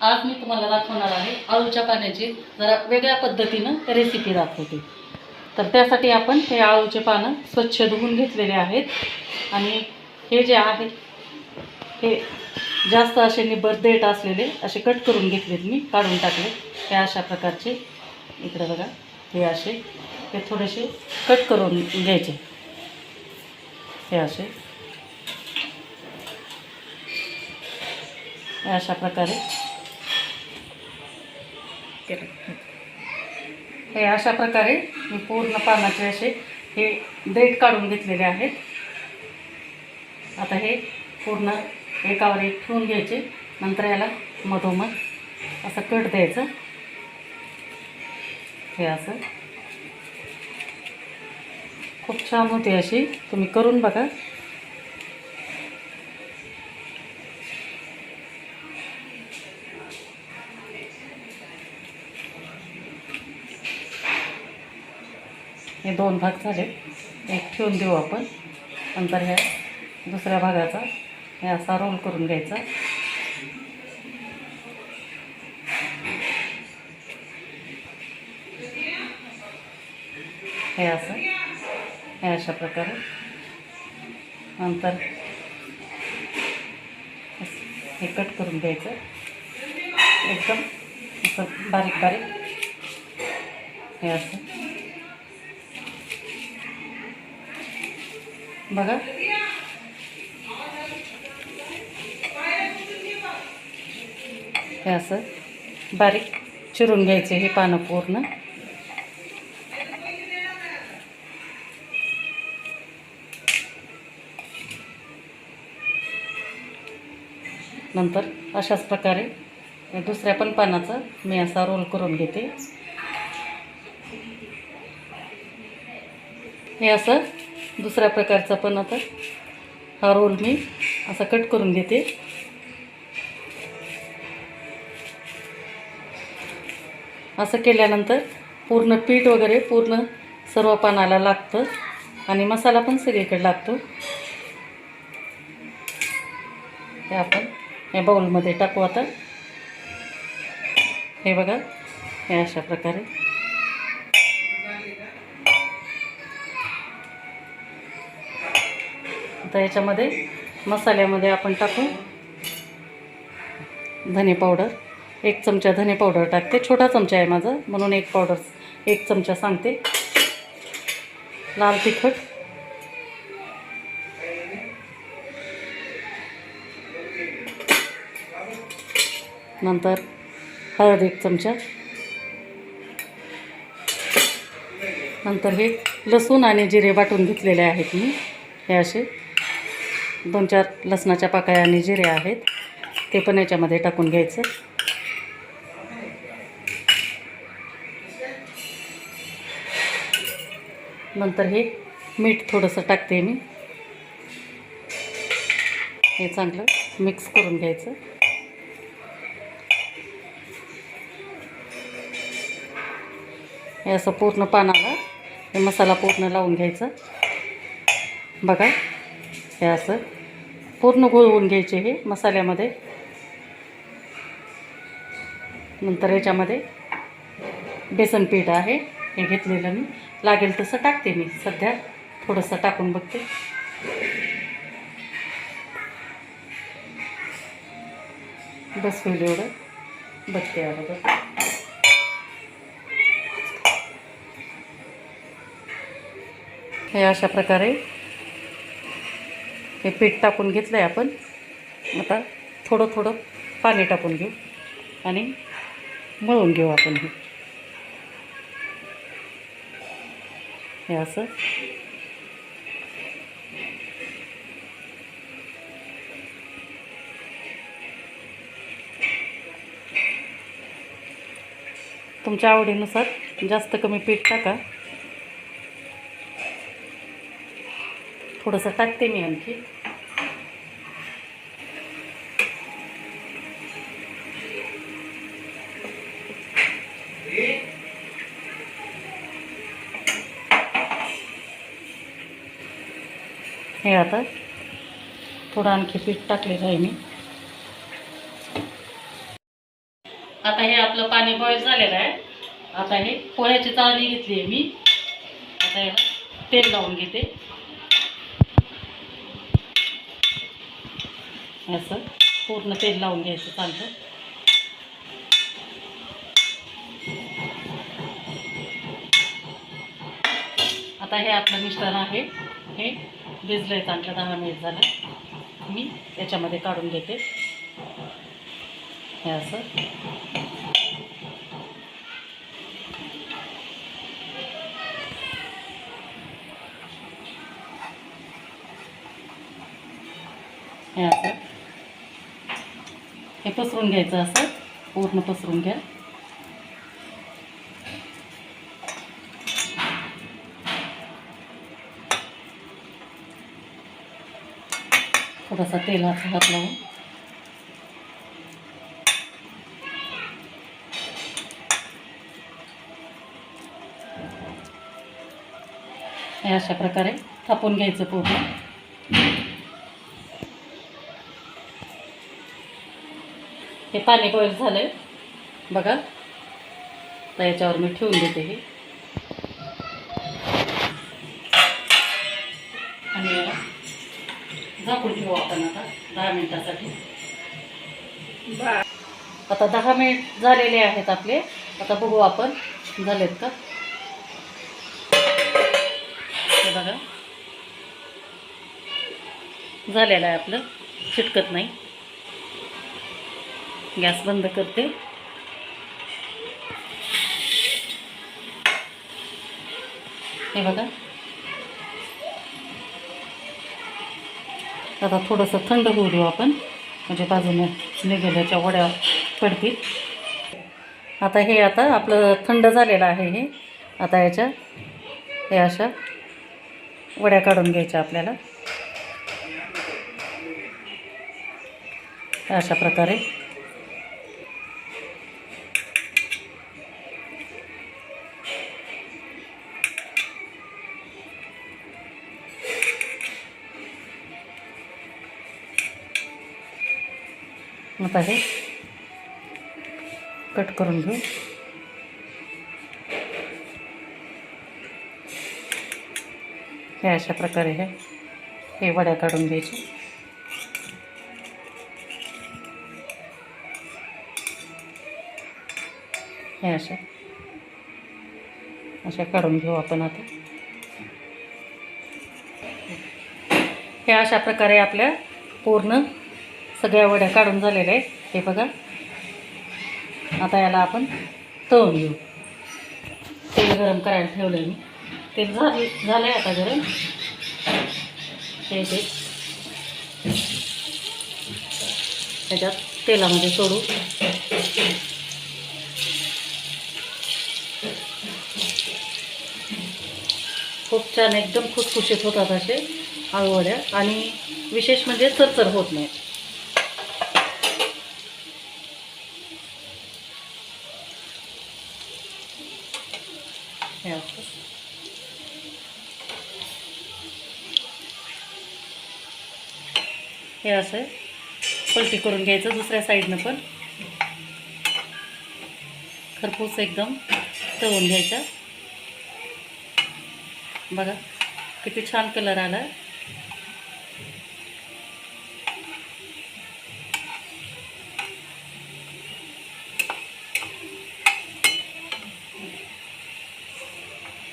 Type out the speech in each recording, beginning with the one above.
आज मी तुम्हाला दाखवणार आहे आळूच्या पाण्याची जरा वेगळ्या पद्धतीनं रेसिपी दाखवते. तर त्यासाठी आपण हे आळूचे पानं स्वच्छ धुवून घेतलेले आहेत. आणि हे जे आहेत हे जास्त असे निब्बर देठ असलेले असे कट करून घेतलेत मी काढून टाकले. हे अशा प्रकारचे इकडे बघा हे असे हे थोडेसे कट करून घ्यायचे. हे असे. हे अशा प्रकारे हे अशा प्रकारे मी पूर्ण पानाचे असे हे देठ काढून घेतलेले आहेत. आता हे पूर्ण एकावर एक ठेवून घ्यायचे. नंतर याला मधोमध असं कट द्यायचं. हे असं. खूप छान होते अशी. तुम्ही करून बघा. हे दोन भाग झाले. एक ठेवून देऊ आपण. नंतर ह्या दुसऱ्या भागाचा हे असा रोल करून घ्यायचा. हे असं. हे अशा प्रकारे. नंतर हे कट करून घ्यायचं. एकदम असं बारीक बारीक हे असं. बघा. हे असं बारीक चिरून घ्यायचे हे पानं पूर्ण. नंतर अशाच प्रकारे दुसऱ्या पण पानाचा मी असा रोल करून घेते. हे असं दुसऱ्या प्रकारचा पण आता हा रोल मी असा कट करून घेते. असं केल्यानंतर पूर्ण पीठ वगैरे पूर्ण सर्व पानाला लागतं आणि मसाला पण सगळीकडे लागतो. हे आपण या बाऊलमध्ये टाकू आता. हे बघा हे अशा प्रकारे. आता याच्यामध्ये मसाल्यामध्ये आपण टाकू धने पावडर. एक चमचा धने पावडर टाकते. छोटा चमचा आहे माझा म्हणून एक पावडर एक चमचा सांगते. लाल तिखट. नंतर हळद एक चमचा. नंतर हे लसूण आणि जिरे वाटून घेतलेले आहेत मी. हे असे. दोन चार लसणाच्या पाकळ्या आणि जिरे आहेत ते पण याच्यामध्ये टाकून घ्यायचं. नंतर हे मीठ थोडंसं टाकते मी. हे चांगलं मिक्स करून घ्यायचं. हे असं पूर्ण पानाला हे मसाला पूर्ण लावून घ्यायचं. बघा. हे असं पूर्ण घोळवून घ्यायचे हे मसाल्यामध्ये. नंतर याच्यामध्ये बेसन पीठ आहे हे घेतलेलं मी. लागेल तसं टाकते मी. सध्या थोडंसं टाकून बघते. बस होईल एवढं. बघते अगोदर हे अशा प्रकारे हे पीठ टाकून घेतलं आहे आपण. आता थोडं थोडं पाणी टाकून घेऊ आणि मळून घेऊ आपण हे. हे असं. तुमच्या आवडीनुसार जास्त कमी पीठ टाका. थोडंसं टाकते मी आणखी. हे आता थोडं आणखी पीठ टाकलेलं आहे मी. आता हे आपलं पाणी बॉईल झालेलं आहे. आता हे पोह्याची चाळणी घेतली आहे मी. आता याला तेल लावून घेते. असं पूर्ण तेल लावून घ्यायचं चालतं आता हे आपलं मिश्रण आहे. हे भिजलंय चांगलं दहा मिनिट झालं. मी याच्यामध्ये काढून घेते. हे असं. हे असं. हे पसरून घ्यायचं असं. पूर्ण पसरून घ्या. थोडासा तेलाचा हात लावून हो. हे अशा प्रकारे थापून घ्यायचं पूर्ण. हे पाणी बॉईल झालंय. बघा. तर याच्यावर मी ठेवून देते हे. आणि झाकून ठेवू आपण आता दहा मिनिटासाठी. आता दहा मिनिट झालेले आहेत आपले. आता बघू आपण झालेत का. हे बघा. झालेलं आहे आपलं. चिटकत नाही. गॅस बंद करते. हे बघा. आता थोडंसं थंड होऊ देऊ आपण. म्हणजे बाजूने निघेल्याच्या वड्या पडतील. आता हे आता आपलं थंड झालेलं आहे हे. आता याच्या हे अशा वड्या काढून घ्यायच्या आपल्याला. अशा प्रकारे. आता हे कट करून घेऊ. हे अशा प्रकारे हे हे वड्या काढून घ्यायचे. हे अशा. अशा काढून घेऊ आपण आता. हे अशा प्रकारे आपल्या पूर्ण सगळ्या वड्या काढून झालेल्या आहेत. हे बघा. आता याला आपण तळून घेऊ. तेल गरम करायला ठेवलं आहे मी. तेल झालं झालं आहे आता गरम. हे ते. त्याच्यात तेलामध्ये सोडू. खूप छान एकदम खुसखुशीत होतात असे आळूवड्या आणि विशेष म्हणजे चरचर होत नाही हे असं हे असं पलटी करून घ्यायचं दुसऱ्या साईडनं पण. खरपूस एकदम तळून घ्यायचा. बघा किती छान कलर आला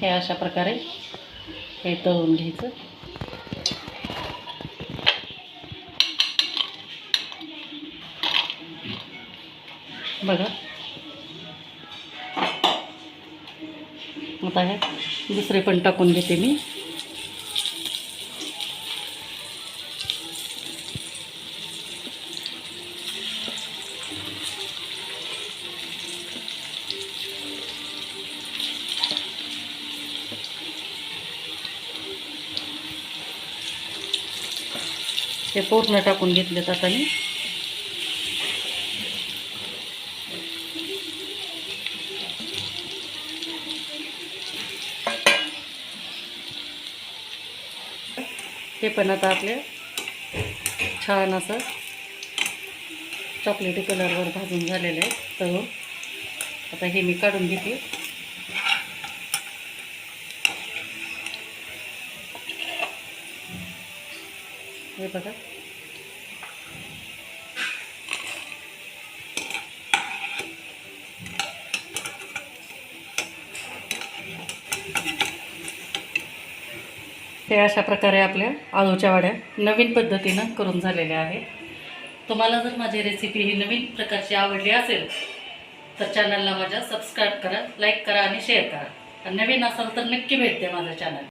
हे अशा प्रकारे हे तळून घ्यायचं. बघा. आता हे दुसरे पण टाकून घेते मी. पूर्ण टाकून घेतलेत आता मी. पण आता आपले छान असं चॉकलेटी कलरवर भाजून झालेले आहे तळून हो, आता हे मी काढून घेते. हे बघा. हे अशा प्रकारे आपल्या आळूच्या वाड्या नवीन पद्धतीनं करून झालेल्या आहेत. तुम्हाला जर माझी रेसिपी ही नवीन प्रकारची आवडली असेल तर चॅनलला माझ्या सबस्क्राईब करा लाईक करा आणि शेअर करा. आणि नवीन असाल तर नक्की भेटते माझं चॅनल